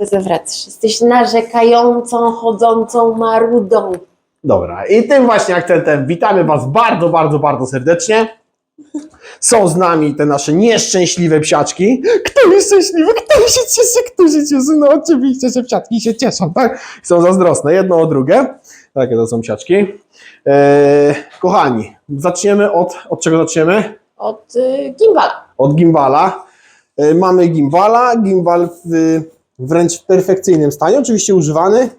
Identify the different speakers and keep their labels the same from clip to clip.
Speaker 1: Zawracasz. Jesteś narzekającą, chodzącą marudą.
Speaker 2: Dobra, i tym właśnie akcentem witamy Was bardzo, bardzo, bardzo serdecznie. Są z nami te nasze nieszczęśliwe psiaczki. Kto jest szczęśliwy? Kto się cieszy? Kto się cieszy? No oczywiście, że psiaczki się cieszą, tak? Są zazdrosne jedno o drugie. Takie to są psiaczki. Eee, kochani, zaczniemy od, od czego zaczniemy?
Speaker 1: Od y, gimbala.
Speaker 2: Od gimbala. E, Mamy gimbala, gimbal w, wręcz w perfekcyjnym stanie, oczywiście używany.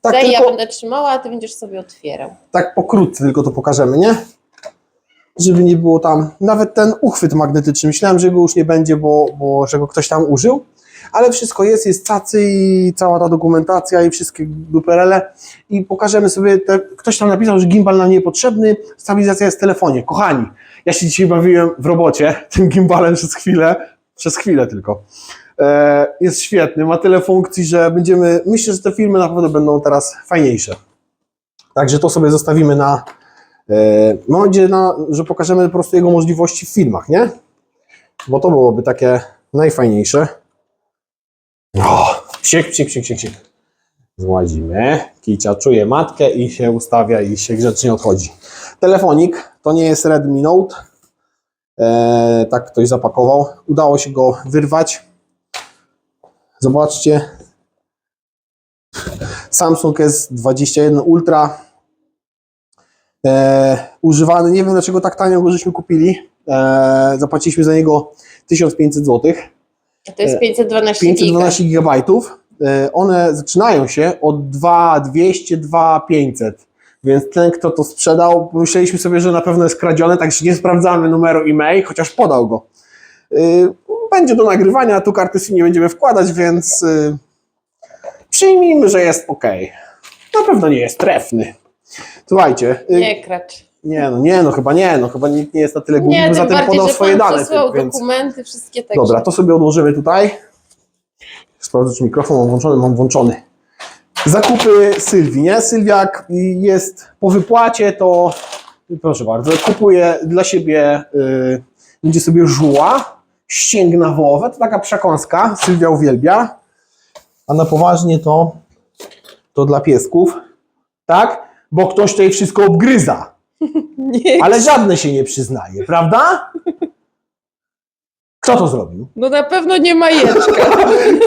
Speaker 2: Tak,
Speaker 1: Daj, ja
Speaker 2: tylko,
Speaker 1: będę trzymała, a ty będziesz sobie otwierał.
Speaker 2: tak pokrótce tylko to pokażemy, nie? Żeby nie było tam, nawet ten uchwyt magnetyczny, myślałem, że go już nie będzie, bo, bo że go ktoś tam użył, ale wszystko jest, jest cacy i cała ta dokumentacja i wszystkie duperele i pokażemy sobie, te, ktoś tam napisał, że gimbal nam niepotrzebny, stabilizacja jest w telefonie. Kochani, ja się dzisiaj bawiłem w robocie tym gimbalem przez chwilę, przez chwilę tylko. E, jest świetny, ma tyle funkcji, że będziemy, myślę, że te filmy naprawdę będą teraz fajniejsze. Także to sobie zostawimy na, e, mam nadzieję, na, że pokażemy po prostu jego możliwości w filmach, nie? Bo to byłoby takie najfajniejsze. O, psik, psik, psik, psik. Zładzimy. Kicia czuje matkę i się ustawia i się grzecznie odchodzi. Telefonik to nie jest Redmi Note. E, tak ktoś zapakował. Udało się go wyrwać. Zobaczcie. Samsung S21 Ultra. E, używany. Nie wiem dlaczego tak tanio go żeśmy kupili. E, zapłaciliśmy za niego 1500 zł.
Speaker 1: A to jest 512 giga.
Speaker 2: 512 GB. E, One zaczynają się od 2200, 2500. Więc ten, kto to sprzedał, myśleliśmy sobie, że na pewno jest kradzione, także nie sprawdzamy numeru e-mail, chociaż podał go. Y, Będzie do nagrywania, tu karty SIM nie będziemy wkładać, więc y, przyjmijmy, że jest ok. Na pewno nie jest trefny. Słuchajcie, y,
Speaker 1: Nie kracz.
Speaker 2: nie no, nie no, chyba nie, no, chyba nikt nie jest na tyle głupi, by
Speaker 1: tym
Speaker 2: zatem
Speaker 1: bardziej,
Speaker 2: podał
Speaker 1: że
Speaker 2: swoje
Speaker 1: pan
Speaker 2: dane.
Speaker 1: przesłał
Speaker 2: Więc...
Speaker 1: dokumenty, wszystkie takie.
Speaker 2: Dobra, to sobie odłożymy tutaj. Sprawdzę, czy mikrofon mam włączony. Mam włączony. Zakupy Sylwii, nie? Sylwia jak jest po wypłacie, to proszę bardzo, kupuje dla siebie, y, będzie sobie żuła, ścięgna wołowe, to taka przekąska, Sylwia uwielbia. A na poważnie to, to dla piesków, tak? Bo ktoś tutaj wszystko obgryza,
Speaker 1: Nie.
Speaker 2: ale żadne się nie przyznaje, prawda? Kto to zrobił?
Speaker 1: No na pewno nie majeczka.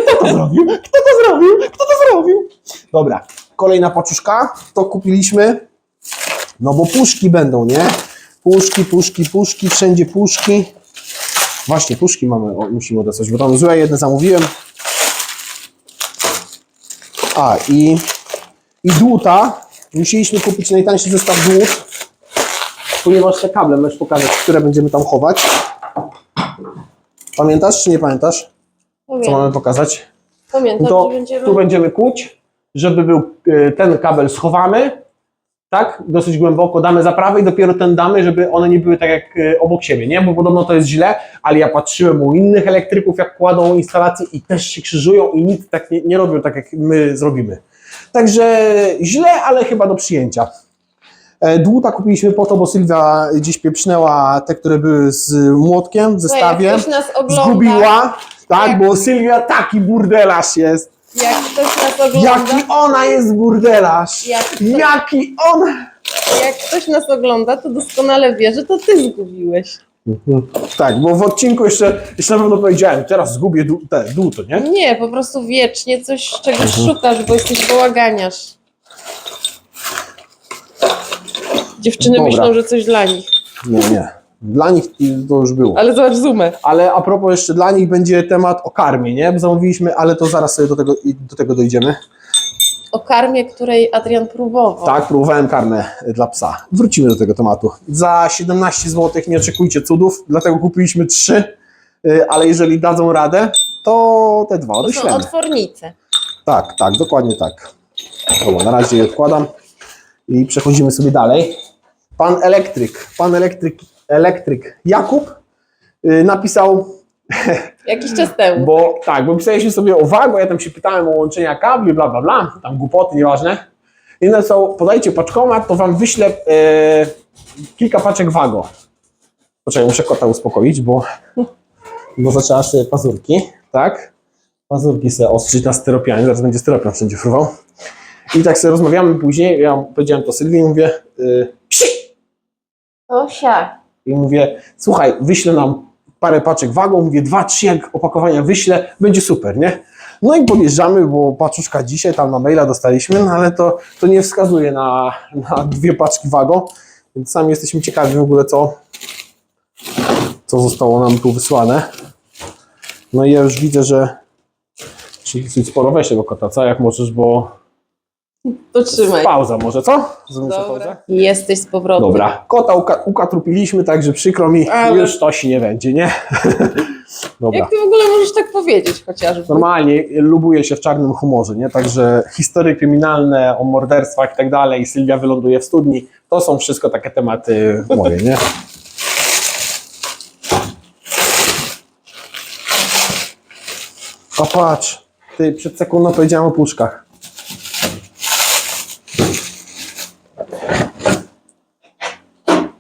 Speaker 2: Kto to zrobił? Kto to zrobił? Kto to zrobił? Dobra, kolejna paczuszka. To kupiliśmy. No bo puszki będą, nie? Puszki, puszki, puszki, wszędzie puszki. Właśnie, puszki mamy, o, musimy odesłać, bo tam złe jedne zamówiłem. A, i, i dłuta. Musieliśmy kupić najtańszy zestaw dłut, ponieważ te kable, możesz pokazać, które będziemy tam chować. Pamiętasz, czy nie pamiętasz? Co mamy pokazać?
Speaker 1: Pamiętam,
Speaker 2: to
Speaker 1: że będziemy...
Speaker 2: tu będziemy kuć, żeby był e, ten kabel schowamy, tak, dosyć głęboko damy za prawy i dopiero ten damy, żeby one nie były tak jak e, obok siebie, nie, bo podobno to jest źle, ale ja patrzyłem u innych elektryków, jak kładą instalacje i też się krzyżują i nic tak nie, nie robią tak jak my zrobimy. Także źle, ale chyba do przyjęcia. E, Dłuta kupiliśmy po to, bo Sylwia gdzieś pieprznęła te, które były z młotkiem w zestawie.
Speaker 1: Ktoś nas ogląda,
Speaker 2: Zgubiła, tak,
Speaker 1: Jak-
Speaker 2: bo Sylwia taki burdelarz jest.
Speaker 1: Jak ktoś nas ogląda,
Speaker 2: Jaki ona jest burdelarz!
Speaker 1: Jak
Speaker 2: Jaki on!
Speaker 1: jak ktoś nas ogląda, to doskonale wie, że to ty zgubiłeś.
Speaker 2: Tak, bo w odcinku jeszcze, jeszcze na pewno powiedziałem, teraz zgubię dół, te, dół to, nie?
Speaker 1: Nie, po prostu wiecznie coś czegoś
Speaker 2: Mhm.
Speaker 1: szukasz, bo jesteś bałaganiarz. Dziewczyny
Speaker 2: Dobra.
Speaker 1: myślą, że coś dla nich.
Speaker 2: Nie, nie. Dla nich to już było.
Speaker 1: Ale zobacz zoomę.
Speaker 2: Ale a propos jeszcze dla nich będzie temat o karmie, nie? Bo zamówiliśmy, ale to zaraz sobie do tego, do tego dojdziemy.
Speaker 1: O karmie, której Adrian próbował.
Speaker 2: Tak, próbowałem karmę dla psa. Wrócimy do tego tematu. Za 17 zł nie oczekujcie cudów, dlatego kupiliśmy trzy, y, ale jeżeli dadzą radę, to te dwa
Speaker 1: To są
Speaker 2: odeślemy.
Speaker 1: otwornice.
Speaker 2: Tak, tak, dokładnie tak. Dobra, na razie je odkładam i przechodzimy sobie dalej. Pan elektryk, pan elektryk, elektryk Jakub y, napisał,
Speaker 1: Jakiś czas temu.
Speaker 2: bo tak, bo pisaliśmy sobie o wago, ja tam się pytałem o łączenia kabli, bla, bla, bla, tam głupoty, nieważne. I napisał, podajcie paczkomat, to wam wyślę e, kilka paczek wago. Poczekaj, muszę kota uspokoić, bo, bo zaczęła sobie pazurki, tak? pazurki sobie ostrzyć na styropianie, zaraz będzie styropian wszędzie fruwał. I tak sobie rozmawiamy później, ja powiedziałem to Sylwii, mówię, yy, psi!
Speaker 1: Tosia.
Speaker 2: I mówię, słuchaj, wyślę nam parę paczek wagą, mówię, dwa, trzy opakowania wyślę, będzie super, nie? No i podjeżdżamy, bo paczuszka dzisiaj tam na maila dostaliśmy, no ale to, to nie wskazuje na, na dwie paczki wagą, więc sami jesteśmy ciekawi w ogóle co, co zostało nam tu wysłane. No i ja już widzę, że czyli sporo weź tego kota, co? Jak możesz, bo
Speaker 1: To trzymaj.
Speaker 2: pauza może, co? Zrobimy sobie pauzę?
Speaker 1: Jesteś z powrotem.
Speaker 2: Dobra, kota uka- ukatrupiliśmy, także przykro mi,
Speaker 1: Ale-
Speaker 2: już tosi nie będzie, nie? Dobra.
Speaker 1: Jak ty w ogóle możesz tak powiedzieć chociażby?
Speaker 2: Normalnie lubuję się w czarnym humorze, nie? Także historie kryminalne o morderstwach i tak dalej, Sylwia wyląduje w studni, to są wszystko takie tematy moje, nie? A patrz, ty przed sekundą powiedziałem o puszkach.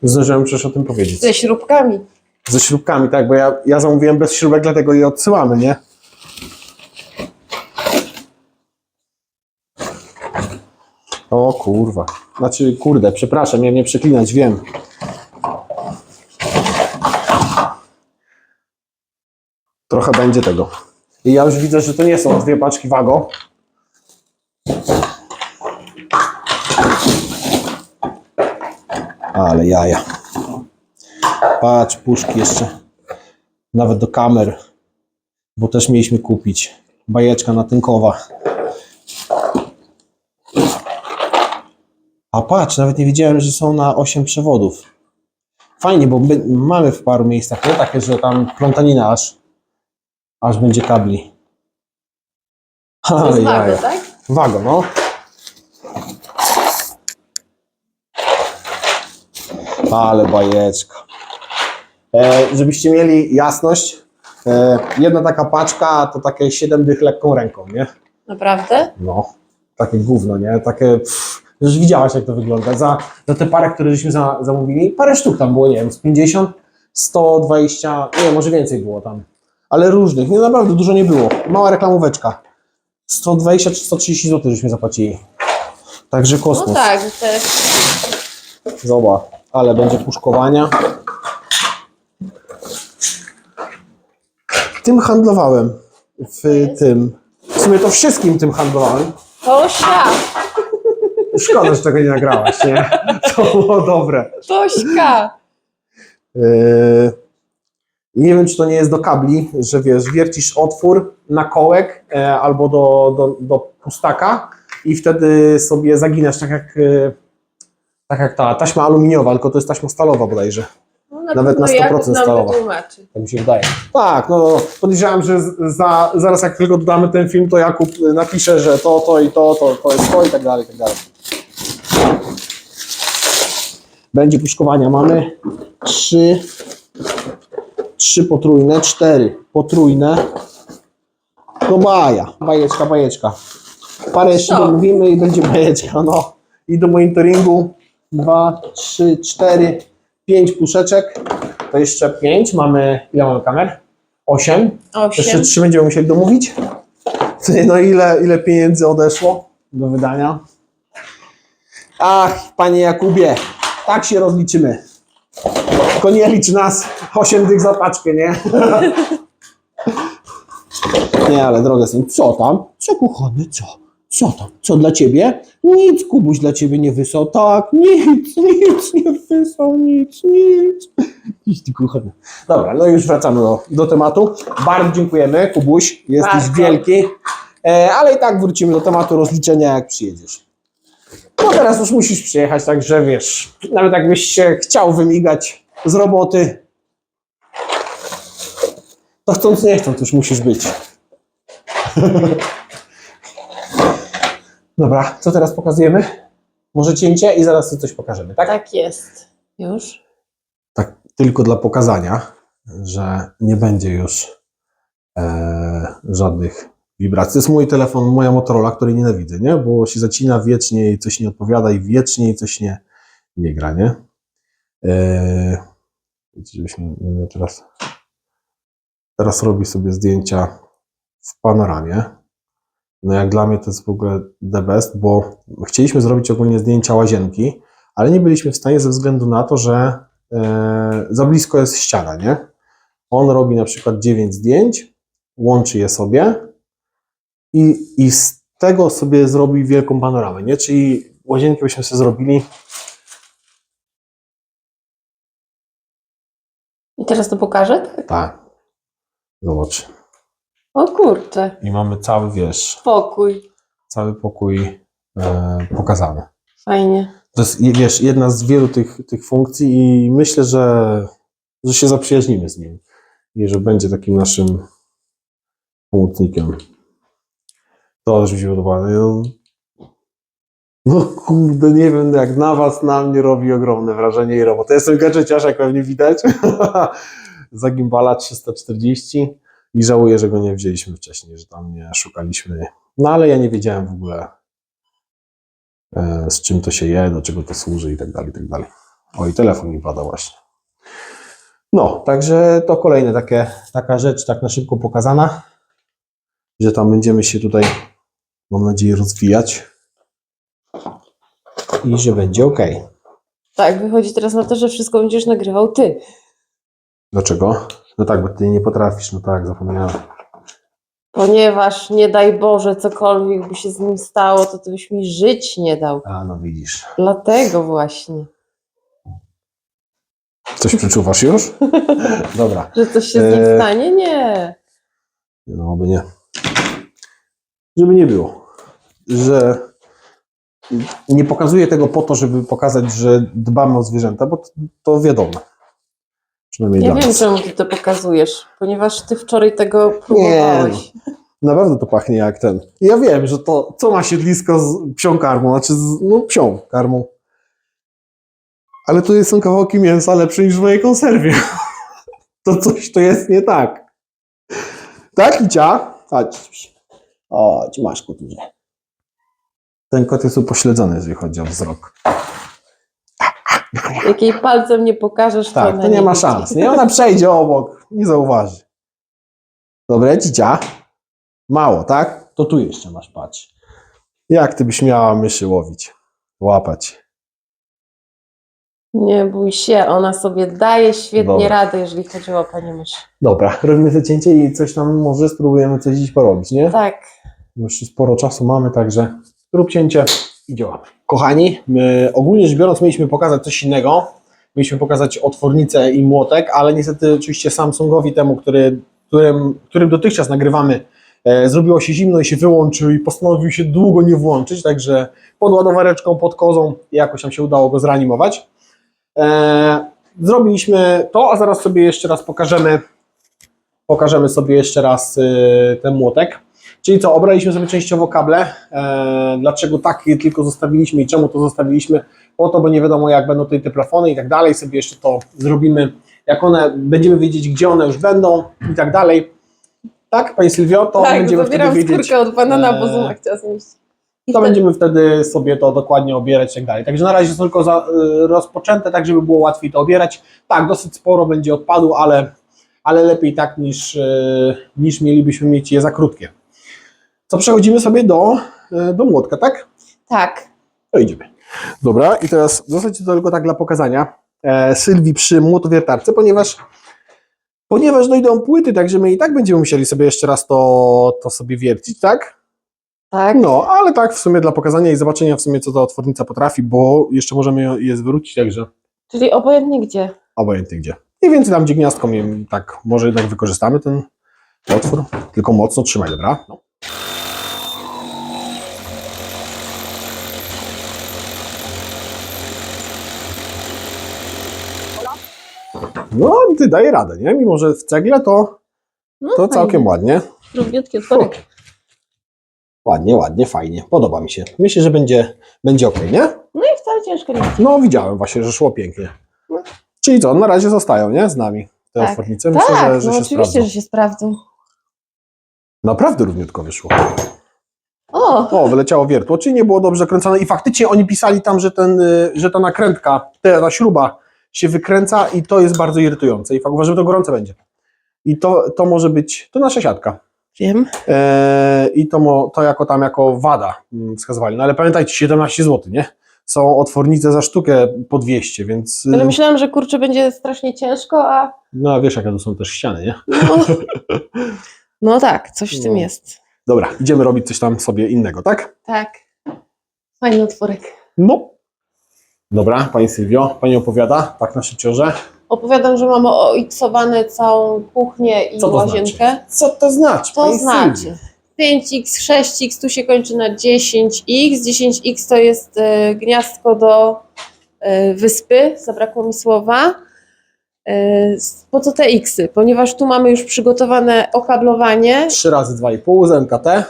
Speaker 2: Zdążyłem przecież o tym powiedzieć.
Speaker 1: Ze śrubkami.
Speaker 2: Ze śrubkami, tak, bo ja, ja zamówiłem bez śrubek, dlatego je odsyłamy, nie? O kurwa. Znaczy, kurde, przepraszam, miałem nie przeklinać, wiem. Trochę będzie tego. I ja już widzę, że to nie są dwie paczki wago. Ale jaja. Patrz, puszki jeszcze. Nawet do kamer. Bo też mieliśmy kupić. Bajeczka natynkowa. A patrz, nawet nie wiedziałem, że są na 8 przewodów. Fajnie, bo my, mamy w paru miejscach, nie? Takie, że tam plątanina aż, aż będzie kabli. Ale jaja.
Speaker 1: wago, tak?
Speaker 2: Wago, no. Ale bajeczka. E, żebyście mieli jasność, e, jedna taka paczka to takie 7 dych lekką ręką, nie?
Speaker 1: Naprawdę?
Speaker 2: No, takie gówno, nie? Takie, pff, już widziałaś jak to wygląda. Za, za te parę, które żeśmy za, zamówili, parę sztuk tam było, nie wiem, z 50, 120, nie może więcej było tam. Ale różnych, nie naprawdę dużo nie było. Mała reklamóweczka. 120 czy 130 zł żeśmy zapłacili. Także
Speaker 1: No
Speaker 2: kosmos.
Speaker 1: tak, też.
Speaker 2: Zobacz, ale będzie puszkowania. Tym handlowałem. W tym. W sumie to wszystkim tym handlowałem.
Speaker 1: Tosia!
Speaker 2: Szkoda, że tego nie nagrałaś, nie? To było dobre.
Speaker 1: Tośka!
Speaker 2: Yy, nie wiem, czy to nie jest do kabli, że wiesz, wiercisz otwór na kołek e, albo do, do, do pustaka i wtedy sobie zaginasz tak jak, e, tak jak ta taśma aluminiowa, tylko to jest taśma stalowa bodajże.
Speaker 1: No,
Speaker 2: Nawet na
Speaker 1: pewno Jakub
Speaker 2: 100%
Speaker 1: nam
Speaker 2: stalowa.
Speaker 1: wytłumaczy.
Speaker 2: Tak mi się wydaje. Tak, no podejrzewam, że za, zaraz jak tylko dodamy ten film, to Jakub napisze, że to, to i to, to, to jest to i tak dalej, i tak dalej. Będzie puszkowania. Mamy trzy, trzy potrójne, cztery potrójne. No baja, bajeczka, bajeczka. Parę jeszcze
Speaker 1: Co?
Speaker 2: domówimy i będzie bajeczka, no. I do monitoringu dwa, trzy, cztery, pięć puszeczek. To jeszcze pięć. Mamy, ile mamy kamer? Osiem. Jeszcze
Speaker 1: Osiem.
Speaker 2: trzy będziemy musieli domówić. No ile, ile pieniędzy odeszło do wydania? Ach, panie Jakubie, tak się rozliczymy. Tylko nie licz nas 8 dych za paczkę, nie? Nie, ale droga co tam? Co kuchony, co? Co tam? Co dla ciebie? Nic, Kubuś dla ciebie nie wysłał. Tak, nic, nic nie wysłał, nic, nic. Idź ty kuchony. Dobra, no już wracamy do, do tematu. Bardzo dziękujemy, Kubuś, jesteś
Speaker 1: Bardzo.
Speaker 2: wielki. E, ale i tak wrócimy do tematu rozliczenia, jak przyjedziesz. No teraz już musisz przyjechać, także wiesz, nawet jakbyś się chciał wymigać z roboty, to chcąc nie chcąc już musisz być. Dobra, co teraz pokazujemy? Może cięcie i zaraz coś pokażemy, tak?
Speaker 1: Tak jest. Już?
Speaker 2: tak tylko dla pokazania, że nie będzie już e, żadnych wibracji. To jest mój telefon, moja Motorola, której nienawidzę, nie? Bo się zacina wiecznie i coś nie odpowiada i wiecznie i coś nie, nie gra, nie? E, żebyśmy teraz teraz robi sobie zdjęcia w panoramie. No jak dla mnie to jest w ogóle the best, bo chcieliśmy zrobić ogólnie zdjęcia łazienki, ale nie byliśmy w stanie ze względu na to, że e, za blisko jest ściana, nie? On robi na przykład 9 zdjęć, łączy je sobie i, i z tego sobie zrobi wielką panoramę, nie? Czyli łazienkę byśmy sobie zrobili
Speaker 1: I teraz to pokażę?
Speaker 2: tak. Zobacz.
Speaker 1: O kurczę,
Speaker 2: I mamy cały, wiesz,
Speaker 1: pokój.
Speaker 2: cały pokój e, pokazany.
Speaker 1: Fajnie.
Speaker 2: To jest, je- wiesz, jedna z wielu tych, tych funkcji i myślę, że, że się zaprzyjaźnimy z nim i że będzie takim naszym pomocnikiem. To też mi się podoba. No, no kurde, nie wiem, jak na was, na mnie robi ogromne wrażenie i robota. Jestem gadżeciarz, jak pewnie widać. Za gimbala 340 i żałuję, że go nie wzięliśmy wcześniej, że tam nie szukaliśmy. No ale ja nie wiedziałem w ogóle, e, z czym to się je, do czego to służy i tak dalej, i tak dalej. O, i telefon mi pada właśnie. No, także to kolejne takie, taka rzecz, tak na szybko pokazana, że tam będziemy się tutaj, mam nadzieję, rozwijać i że będzie ok.
Speaker 1: Tak, wychodzi teraz na to, że wszystko będziesz nagrywał ty.
Speaker 2: Dlaczego? No tak, bo ty nie potrafisz, no tak, zapomniałem.
Speaker 1: Ponieważ nie daj Boże, cokolwiek by się z nim stało, to ty byś mi żyć nie dał.
Speaker 2: A, no widzisz.
Speaker 1: Dlatego właśnie,
Speaker 2: Coś przeczuwasz już? Dobra.
Speaker 1: że coś się z nim
Speaker 2: Eee.
Speaker 1: stanie? Nie.
Speaker 2: No, oby nie. Żeby nie było. Że nie pokazuję tego po to, żeby pokazać, że dbamy o zwierzęta, bo to, to wiadomo. Przynajmniej
Speaker 1: Ja
Speaker 2: dla
Speaker 1: wiem, czemu ty to pokazujesz, ponieważ ty wczoraj tego próbowałeś.
Speaker 2: Naprawdę to pachnie jak ten. Ja wiem, że to, co ma siedlisko z psią karmą, znaczy z no, psią karmą. Ale to są kawałki mięsa lepsze niż w mojej konserwie. To coś to jest nie tak. Tak, Icia? Chodź. Chodź, masz kuturze. Ten kot jest upośledzony, jeżeli chodzi o wzrok.
Speaker 1: Jak jej palcem nie pokażesz, to
Speaker 2: Tak, to nie ma szans. Nie, ona przejdzie obok, nie zauważy. Dobre, cicia. Mało, tak? To tu jeszcze masz, patrz. Jak ty byś miała myszy łowić? Łapać.
Speaker 1: Nie bój się, ona sobie daje świetnie
Speaker 2: Dobra.
Speaker 1: radę, jeżeli chodzi o panią mysz.
Speaker 2: Dobra, robimy zacięcie i coś tam może spróbujemy coś dziś porobić, nie?
Speaker 1: Tak,
Speaker 2: Już sporo czasu mamy, także rób cięcie i działamy. Kochani, ogólnie rzecz biorąc mieliśmy pokazać coś innego. Mieliśmy pokazać otwornicę i młotek, ale niestety oczywiście Samsungowi temu, który, którym, którym dotychczas nagrywamy, e, zrobiło się zimno i się wyłączył i postanowił się długo nie włączyć, także pod ładowareczką, pod kozą jakoś nam się udało go zreanimować. E, zrobiliśmy to, a zaraz sobie jeszcze raz pokażemy pokażemy sobie jeszcze raz y, ten młotek. Czyli co, obraliśmy sobie częściowo kable. E, dlaczego takie tylko zostawiliśmy i czemu to zostawiliśmy? Po to, bo nie wiadomo jak będą tutaj te plafony i tak dalej. Sobie jeszcze to zrobimy, jak one, będziemy wiedzieć gdzie one już będą i tak dalej. Tak, Pani Sylwio, to
Speaker 1: tak,
Speaker 2: będziemy wtedy wiedzieć.
Speaker 1: skórkę od banana, bo
Speaker 2: e,
Speaker 1: Zuma chciała zjeść. I
Speaker 2: To
Speaker 1: wtedy-
Speaker 2: będziemy wtedy sobie to dokładnie obierać i tak dalej. Także na razie są tylko za, y, rozpoczęte, tak żeby było łatwiej to obierać. Tak, dosyć sporo będzie odpadu, ale, ale lepiej tak niż, y, niż mielibyśmy mieć je za krótkie. Co przechodzimy sobie do, y, do młotka, tak?
Speaker 1: Tak,
Speaker 2: To idziemy. Dobra, i teraz w zasadzie to tylko tak dla pokazania e, Sylwii przy młotowiertarce, ponieważ ponieważ dojdą płyty, także my i tak będziemy musieli sobie jeszcze raz to, to sobie wiercić, tak?
Speaker 1: tak.
Speaker 2: No, ale tak w sumie dla pokazania i zobaczenia w sumie co ta otwornica potrafi, bo jeszcze możemy je zwrócić, także
Speaker 1: Czyli obojętnie gdzie.
Speaker 2: obojętnie gdzie. Mniej więcej tam, gdzie gniazdko tak, może jednak wykorzystamy ten otwór, tylko mocno trzymaj, dobra? No. No, ty daje radę, nie? Mimo, że w cegle to,
Speaker 1: No,
Speaker 2: to całkiem ładnie.
Speaker 1: Równiutki otworek.
Speaker 2: Ładnie, ładnie, fajnie. Podoba mi się. Myślę, że będzie, będzie ok, nie?
Speaker 1: No i wcale ciężko nie.
Speaker 2: No, widziałem właśnie, że szło pięknie. Czyli co, na razie zostają, nie? Z nami te
Speaker 1: Tak.
Speaker 2: otwornice. Myślę,
Speaker 1: tak,
Speaker 2: że, że
Speaker 1: no
Speaker 2: się
Speaker 1: oczywiście,
Speaker 2: sprawdzą.
Speaker 1: że się sprawdzą.
Speaker 2: Naprawdę równiutko wyszło.
Speaker 1: O,
Speaker 2: O, wyleciało wiertło, czyli nie było dobrze zakręcone i faktycznie oni pisali tam, że, ten, y, że ta nakrętka, te- ta śruba się wykręca i to jest bardzo irytujące i fakt uważam, że to gorące będzie. I to, to może być, to nasza siatka.
Speaker 1: Wiem.
Speaker 2: E, I to, mo, to jako tam jako wada mm, wskazywali. No ale pamiętajcie, 17 zł, nie? Są otwornice za sztukę po 200, więc.
Speaker 1: Ale
Speaker 2: y,
Speaker 1: myślałam, że kurczę będzie strasznie ciężko, a
Speaker 2: No a wiesz, jakie to są też ściany, nie?
Speaker 1: no, no tak, coś w tym
Speaker 2: No.
Speaker 1: jest.
Speaker 2: Dobra, idziemy robić coś tam sobie innego, tak?
Speaker 1: Tak. Fajny otworek.
Speaker 2: No. Dobra, pani Sylwio, pani opowiada, tak na szybciorze.
Speaker 1: Opowiadam, że mamy oiksowane całą kuchnię i
Speaker 2: Co to
Speaker 1: łazienkę.
Speaker 2: znaczy? Co to znaczy?
Speaker 1: To
Speaker 2: pani
Speaker 1: znaczy
Speaker 2: Sylwio?
Speaker 1: 5x, 6x, tu się kończy na 10x. 10x to jest e, gniazdko do e, wyspy, zabrakło mi słowa. E, s- po co te xy? Ponieważ tu mamy już przygotowane okablowanie
Speaker 2: 3 razy 2,5 z MKT.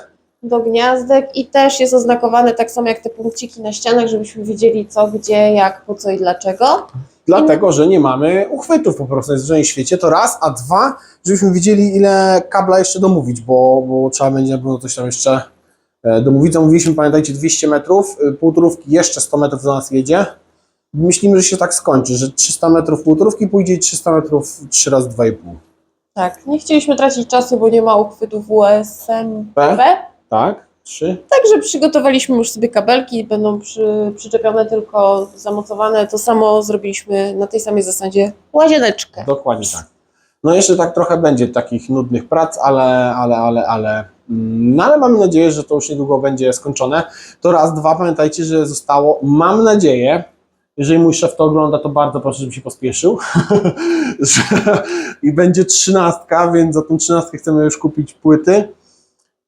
Speaker 1: Do gniazdek i też jest oznakowane tak samo jak te punkciki na ścianach, żebyśmy wiedzieli co, gdzie, jak, po co i dlaczego.
Speaker 2: Dlatego, że nie mamy uchwytów po prostu na zbliżonym świecie, to raz, a dwa, żebyśmy wiedzieli ile kabla jeszcze domówić, bo, bo trzeba będzie na pewno coś tam jeszcze e, domówić. Zamówiliśmy, pamiętajcie, 200 metrów, y, półtorówki jeszcze 100 metrów do nas jedzie. Myślimy, że się tak skończy, że 300 metrów półtorówki pójdzie i 300 metrów 3 razy 2,5.
Speaker 1: Tak, nie chcieliśmy tracić czasu, bo nie ma uchwytów USMP.
Speaker 2: Tak? 3?
Speaker 1: Także przygotowaliśmy już sobie kabelki, będą przy, przyczepione tylko zamocowane. To samo zrobiliśmy na tej samej zasadzie łazieneczkę.
Speaker 2: Dokładnie tak. No jeszcze tak trochę będzie takich nudnych prac, ale, ale, ale, ale, mm, no ale mamy nadzieję, że to już niedługo będzie skończone. To raz, dwa, pamiętajcie, że zostało, mam nadzieję, jeżeli mój szef to ogląda, to bardzo proszę, żeby się pospieszył. że, I będzie trzynastka, więc za tą trzynastkę chcemy już kupić płyty.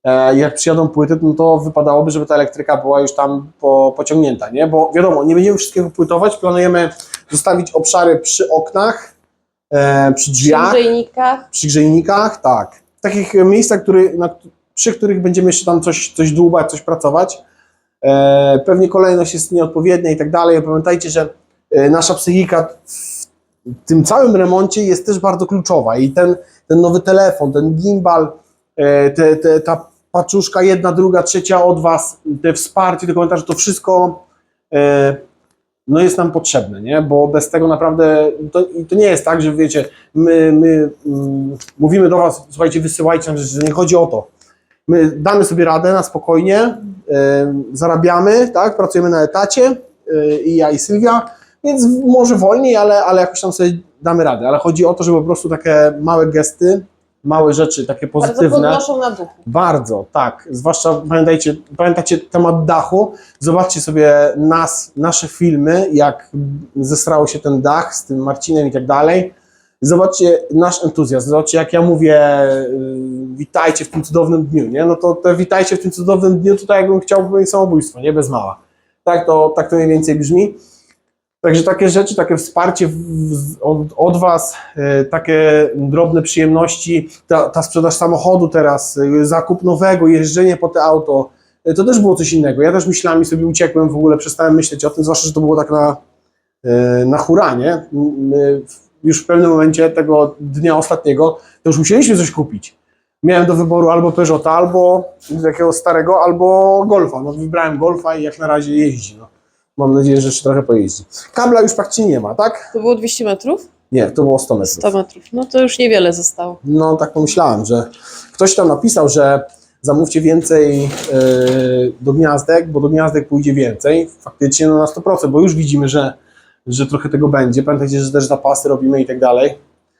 Speaker 2: E, Jak przyjadą płyty, no to wypadałoby, żeby ta elektryka była już tam po, pociągnięta, nie? Bo wiadomo, nie będziemy wszystkiego płytować, planujemy zostawić obszary przy oknach, e, przy
Speaker 1: Przy
Speaker 2: drzwiach,
Speaker 1: grzejnikach.
Speaker 2: przy grzejnikach, tak. Takich miejscach, który, na, przy których będziemy jeszcze tam coś, coś dłubać, coś pracować. E, pewnie kolejność jest nieodpowiednia i tak dalej. Pamiętajcie, że e, nasza psychika w tym całym remoncie jest też bardzo kluczowa i ten, ten nowy telefon, ten gimbal, e, te, te, ta paczuszka jedna, druga, trzecia od Was, te wsparcie, te komentarze, to wszystko e, no jest nam potrzebne, nie? bo bez tego naprawdę to, to nie jest tak, że wiecie, my, my mm, mówimy do Was, słuchajcie, wysyłajcie nam rzeczy, że nie chodzi o to. My damy sobie radę na spokojnie, e, zarabiamy, tak, pracujemy na etacie e, i ja i Sylwia, więc może wolniej, ale, ale jakoś tam sobie damy radę. Ale chodzi o to, żeby po prostu takie małe gesty, małe rzeczy, takie
Speaker 1: Bardzo
Speaker 2: pozytywne.
Speaker 1: podnoszą na duchu.
Speaker 2: Bardzo, tak. Zwłaszcza pamiętajcie, pamiętacie temat dachu. Zobaczcie sobie nas, nasze filmy, jak zesrał się ten dach z tym Marcinem i tak dalej. Zobaczcie nasz entuzjazm. Zobaczcie, jak ja mówię, y, witajcie w tym cudownym dniu, nie? No to te witajcie w tym cudownym dniu, to tak jakbym chciał popełnić samobójstwo, nie? Bez mała. Tak to, tak to mniej więcej brzmi. Także takie rzeczy, takie wsparcie od, od Was, e, takie drobne przyjemności, ta, ta sprzedaż samochodu teraz, e, zakup nowego, jeżdżenie po te auto, e, to też było coś innego. Ja też myślami sobie uciekłem, w ogóle przestałem myśleć o tym, zwłaszcza, że to było tak na, na hura, nie? M- my w- Już w pewnym momencie tego dnia ostatniego, to już musieliśmy coś kupić. Miałem do wyboru albo Peugeota, albo takiego starego, albo Golfa. No wybrałem Golfa i jak na razie jeździ. No. Mam nadzieję, że jeszcze trochę pojeździ. Kabla już praktycznie nie ma, tak?
Speaker 1: To było 200 metrów?
Speaker 2: Nie, to było 100 metrów.
Speaker 1: 100 metrów. No to już niewiele zostało.
Speaker 2: No tak pomyślałem, że ktoś tam napisał, że zamówcie więcej yy, do gniazdek, bo do gniazdek pójdzie więcej. Faktycznie no na 100%, bo już widzimy, że, że trochę tego będzie. Pamiętajcie, że też zapasy robimy i tak dalej.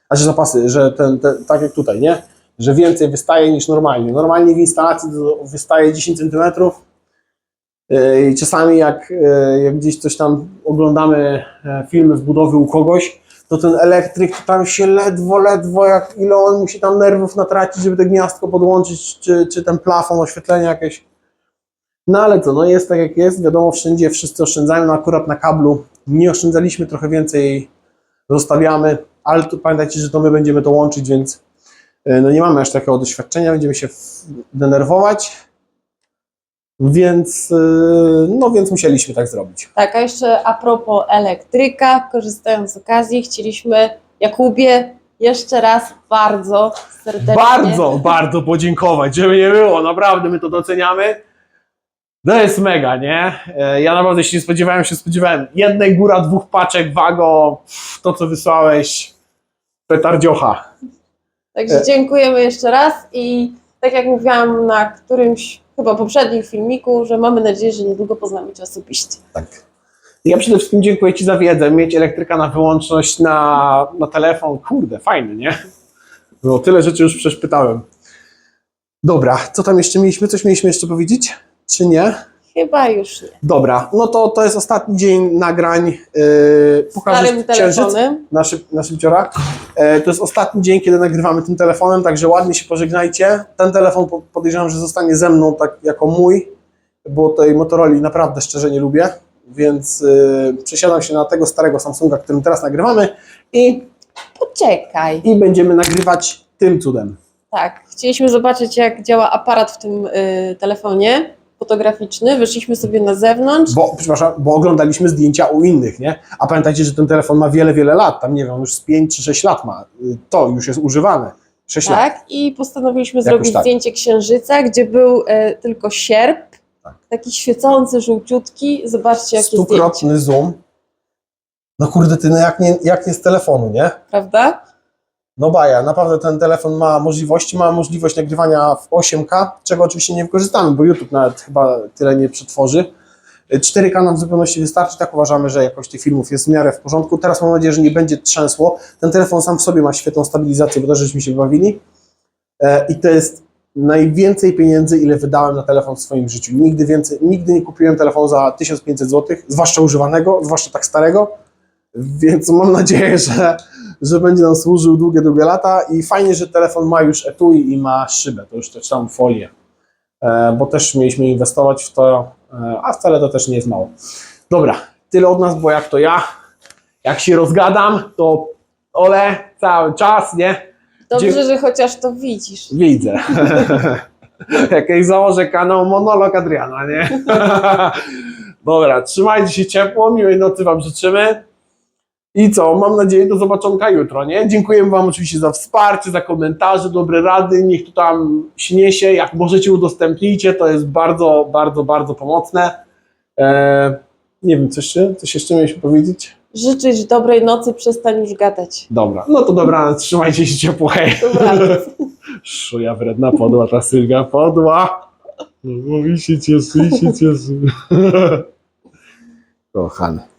Speaker 2: A że zapasy, że ten, ten, tak jak tutaj, nie? Że więcej wystaje niż normalnie. Normalnie w instalacji wystaje 10 cm. Yy, I czasami jak, yy, jak gdzieś coś tam oglądamy e, filmy z budowy u kogoś, to ten elektryk to tam się ledwo, ledwo, jak ile on musi tam nerwów natracić, żeby to gniazdko podłączyć, czy, czy ten plafon, oświetlenie jakieś. No ale co, no jest tak jak jest, wiadomo, wszędzie wszyscy oszczędzają, no akurat na kablu nie oszczędzaliśmy, trochę więcej zostawiamy, ale tu pamiętajcie, że to my będziemy to łączyć, więc no nie mamy aż takiego doświadczenia, będziemy się w- denerwować, więc, y, no więc musieliśmy tak zrobić.
Speaker 1: Tak, a jeszcze a propos elektryka, korzystając z okazji, chcieliśmy Jakubie jeszcze raz bardzo serdecznie.
Speaker 2: bardzo, bardzo podziękować, żeby nie było, naprawdę my to doceniamy. To jest mega, nie? E, Ja naprawdę się nie spodziewałem, się spodziewałem jednej góra, dwóch paczek, wago, to co wysłałeś, petardziocha.
Speaker 1: Także
Speaker 2: E.
Speaker 1: dziękujemy jeszcze raz i tak jak mówiłam na którymś chyba poprzednim filmiku, że mamy nadzieję, że niedługo poznamy Cię osobiście.
Speaker 2: Tak. Ja przede wszystkim dziękuję Ci za wiedzę. Mieć elektryka na wyłączność na, na telefon, kurde, fajny, nie? No tyle rzeczy już przecież pytałem. Dobra, co tam jeszcze mieliśmy? Coś mieliśmy jeszcze powiedzieć? Czy nie?
Speaker 1: Chyba już nie.
Speaker 2: Dobra, no to to jest ostatni dzień nagrań. Yy, pokażę
Speaker 1: Starym
Speaker 2: księżyc
Speaker 1: telefonem.
Speaker 2: na, szyb, na szybciora. E, to jest ostatni dzień, kiedy nagrywamy tym telefonem, także ładnie się pożegnajcie. Ten telefon po- podejrzewam, że zostanie ze mną tak jako mój, bo tej Motorola naprawdę szczerze nie lubię, więc yy, przesiadam się na tego starego Samsunga, którym teraz nagrywamy i,
Speaker 1: Poczekaj.
Speaker 2: i będziemy nagrywać tym cudem.
Speaker 1: Tak, chcieliśmy zobaczyć, jak działa aparat w tym y, telefonie fotograficzny. Wyszliśmy sobie na zewnątrz.
Speaker 2: Bo, przepraszam, bo oglądaliśmy zdjęcia u innych, nie? A pamiętajcie, że ten telefon ma wiele, wiele lat, tam nie wiem, on już z 5 czy 6 lat ma. Y, To już jest używane. 6 lat.
Speaker 1: Tak, i postanowiliśmy
Speaker 2: Jakoś
Speaker 1: zrobić
Speaker 2: tak.
Speaker 1: zdjęcie księżyca, gdzie był e, tylko sierp,
Speaker 2: Tak.
Speaker 1: taki świecący, żółciutki. Zobaczcie, jakie zdjęcie,
Speaker 2: Stukrotny zoom. No kurde, ty, no jak nie, jak nie z telefonu, nie?
Speaker 1: prawda?
Speaker 2: No baja, naprawdę ten telefon ma możliwości, ma możliwość nagrywania w 8K, czego oczywiście nie wykorzystamy, bo YouTube nawet chyba tyle nie przetworzy. 4K nam w zupełności wystarczy, tak uważamy, że jakość tych filmów jest w miarę w porządku. Teraz mam nadzieję, że nie będzie trzęsło. Ten telefon sam w sobie ma świetną stabilizację, bo też żeśmy się bawili. E, I to jest najwięcej pieniędzy, ile wydałem na telefon w swoim życiu. Nigdy więcej, nigdy nie kupiłem telefonu za 1500 zł, zwłaszcza używanego, zwłaszcza tak starego. Więc mam nadzieję, że, że będzie nam służył długie, długie lata i fajnie, że telefon ma już etui i ma szybę, to już też tam folię, e, bo też mieliśmy inwestować w to, e, a wcale to też nie jest mało. Dobra, tyle od nas, bo jak to ja, jak się rozgadam, to ole cały czas, nie?
Speaker 1: Dobrze,
Speaker 2: Dzie-
Speaker 1: że chociaż to widzisz.
Speaker 2: Widzę. Jakieś założę kanał monolog Adriana, nie? Dobra, trzymajcie się ciepło, miłej nocy Wam życzymy. I co, mam nadzieję do zobaczonka jutro, nie? Dziękuję Wam oczywiście za wsparcie, za komentarze, dobre rady, niech to tam śniesie, jak możecie udostępnijcie, to jest bardzo, bardzo, bardzo pomocne. Eee, nie wiem, coś jeszcze, coś jeszcze mieliśmy powiedzieć?
Speaker 1: Życzyć dobrej nocy, przestań już gadać.
Speaker 2: Dobra, no to dobra, trzymajcie się ciepło, hej.
Speaker 1: Dobranoc.
Speaker 2: Szuja wredna podła, ta Sylwia podła. No, i się cieszy, się cieszy. Kochany.